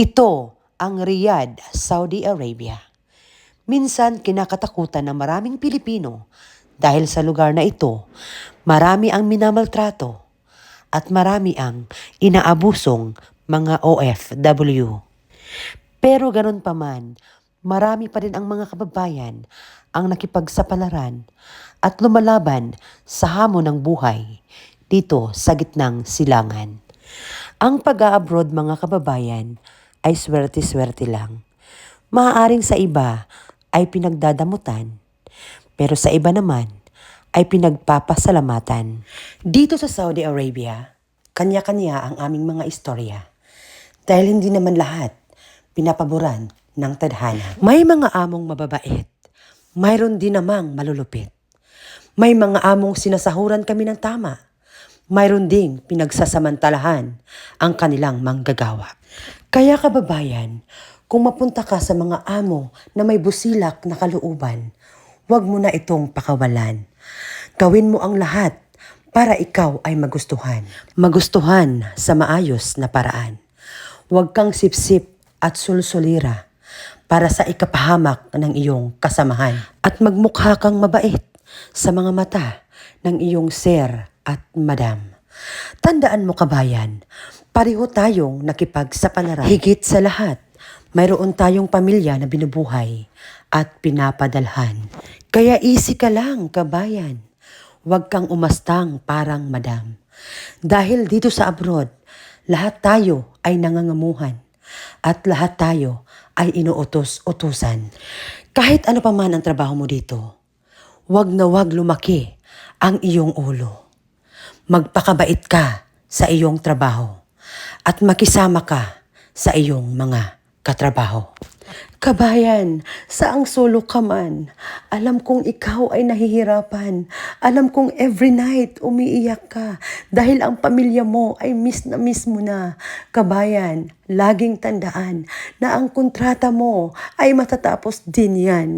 Ito ang Riyadh, Saudi Arabia. Minsan kinakatakutan ng maraming Pilipino dahil sa lugar na ito, marami ang minamaltrato at marami ang inaabusong mga OFW. Pero ganun pa man, marami pa rin ang mga kababayan ang nakipagsapalaran at lumalaban sa hamon ng buhay dito sa gitnang silangan. Ang pag-abroad mga kababayan ay swerte-swerte lang. Maaaring sa iba ay pinagdadamutan, pero sa iba naman ay pinagpapasalamatan. Dito sa Saudi Arabia, kanya-kanya ang aming mga istorya. Dahil hindi naman lahat pinapaboran ng tadhana. May mga among mababait. Mayroon din namang malulupit. May mga among sinasahuran kami ng tama. Mayroon ding pinagsasamantalahan ang kanilang manggagawa. Kaya kababayan, kung mapunta ka sa mga amo na may busilak na kalooban, huwag mo na itong pakawalan. Gawin mo ang lahat para ikaw ay magustuhan. Magustuhan sa maayos na paraan. Huwag kang sipsip at sulsulira para sa ikapahamak ng iyong kasamahan. At magmukha kang mabait sa mga mata ng iyong sir at madam. Tandaan mo kabayan, pareho tayong nakipagsapalaran. Higit sa lahat, mayroon tayong pamilya na binubuhay at pinapadalhan. Kaya easy ka lang, kabayan. Huwag kang umastang parang madam. Dahil dito sa abroad, lahat tayo ay nangangamuhan at lahat tayo ay inuutos-utusan. Kahit ano pa man ang trabaho mo dito, huwag na huwag lumaki ang iyong ulo. Magpakabait ka sa iyong trabaho at makisama ka sa iyong mga katrabaho. Kabayan, saang solo ka man, alam kong ikaw ay nahihirapan. Alam kong every night umiiyak ka dahil ang pamilya mo ay miss na miss mo na. Kabayan, laging tandaan na ang kontrata mo ay matatapos din yan.